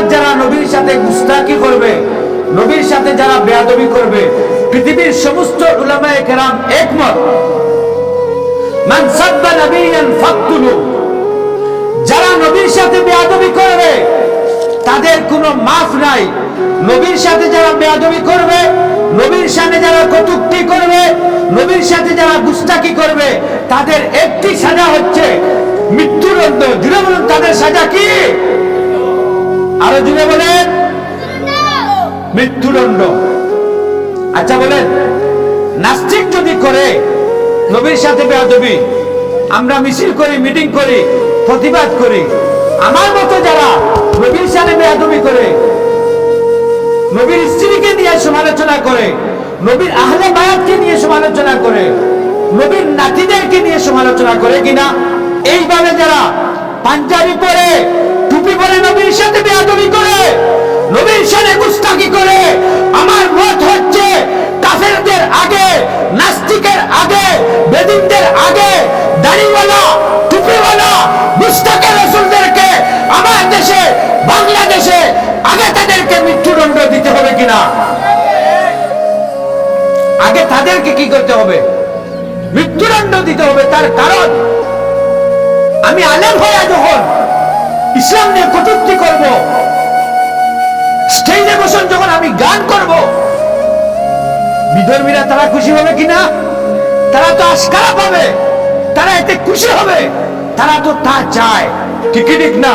নামদার যারা নবীর সাথে গুস্তাকি করবে, নবীর সাথে যারা বেয়াদবি করবে, পৃথিবীর সমস্ত উলামায়ে কেরাম একমত। মান সাব্বা নবিয়ান ফাকতুলু। যারা নবীর সাথে বেয়াদবি করবে, তাদের কোনো মাফ নাই। নবীর সাথে যারা বেয়াদবি করবে, নবীর সাথে যারা কটুক্তি করবে, নবীর সাথে যারা গুস্তাকি করবে, তাদের একটি সাজা হচ্ছে মৃত্যুদণ্ড। বলুন, তাদের সাজা কি? আরও জুড়ে বলেন মৃত্যুদণ্ড। আচ্ছা বলেন, নাস্তিক যদি করে, নবীর সাথে বেয়াদবি, আমরা মিছিল করি, মিটিং করি, প্রতিবাদ করি, আমার মতো যারা নবীর সাথে বেয়াদবি করে, নবীর স্ত্রীকে নিয়ে সমালোচনা করে, নবীর আহলে বায়াতকে নিয়ে সমালোচনা করে, নবীর নাতিদেরকে নিয়ে সমালোচনা করে কিনা, এইভাবে যারা পাঞ্জাবি পরে গুস্তাকি করে? আমার মত হচ্ছে কাফেরদের আগে, নাস্তিকের আগে, বেদিনদের আগে, দাড়িওয়ালা, টুপিওয়ালা মুস্তাকের রসুলদেরকে আমার দেশে, বাংলাদেশে আগে তাদেরকে মৃত্যুদণ্ড দিতে হবে কিনা? আগে তাদেরকে কি করতে হবে? মৃত্যুদণ্ড দিতে হবে, তার কারণ আমি আলেম হয়ে যখন ইসলাম নিয়ে কটূক্তি করব। স্টেজে যখন আমি গান করব, বিধর্মীরা তারা খুশি হবে কিনা? তারা তো আস্কারা পাবে, তারা এতে খুশি হবে। তারা তো তা চায়, ঠিকই ঠিক না?